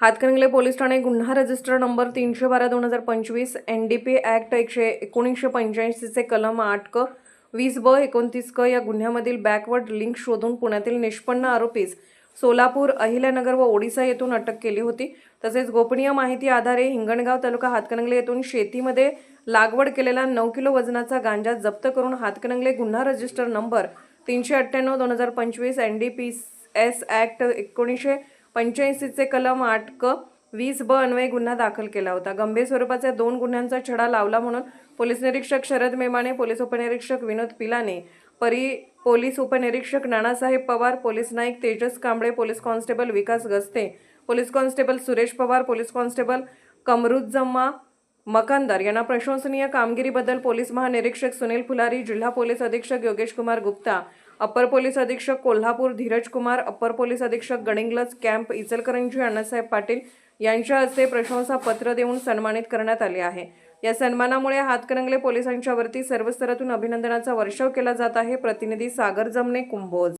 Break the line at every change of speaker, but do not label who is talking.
Hatkanangale police Thane गुन्हा register number तीनशे बारा दोन हजार पंचवीस एन डी पी ॲक्ट एकशे एकोणीसशे पंच्याऐंशीचे कलम आठ क वीस ब एकोणतीस क या गुन्ह्यामधील बॅकवर्ड लिंक शोधून पुण्यातील निष्पन्न आरोपीस सोलापूर अहिल्यानगर व ओडिसा येथून अटक केली होती. तसेच गोपनीय माहिती आधारे हिंगणगाव तालुका हातकणंगले येथून शेतीमध्ये लागवड केलेला नऊ किलो वजनाचा गांजा जप्त करून हातकणंगले गुन्हा रजिस्टर नंबर तीनशे अठ्ठ्याण्णव दोन हजार पंचवीस N D P S act एकोणीसशे पंच्याऐंशीचे कलम आठ क वीस ब अन्वये गुन्हा दाखल केला होता. गंभीर स्वरूपाच्या दोन गुन्ह्यांचा छडा लावला म्हणून पोलीस निरीक्षक शरद मेमाने पोलीस उपनिरीक्षक विनोद पिलाने परी पोलीस उपनिरीक्षक Nanasaheb Pawar police Naik Tejas Kamble police constable Vikas Gaste police constable Suresh Pawar police constable Kamruzzama Makandar यांना प्रशंसनीय कामगिरीबद्दल पोलीस महानिरीक्षक सुनील फुलारी जिल्हा पोलीस अधीक्षक योगेश कुमार गुप्ता अप्पर पोलीस अधीक्षक कोल्हापूर धीरज कुमार अपर पोलीस अधीक्षक गडिंग्लज कॅम्प इचलकरंजी अण्णासाहेब पाटील यांच्या हस्ते प्रशंसा पत्र देऊन सन्मानित करण्यात आले आहे. या सन्मानामुळे हातकणंगले पोलिसांच्या वरती सर्व स्तरातून अभिनंदनाचा वर्षाव केला जात आहे. प्रतिनिधी सागर जमने कुंभोज.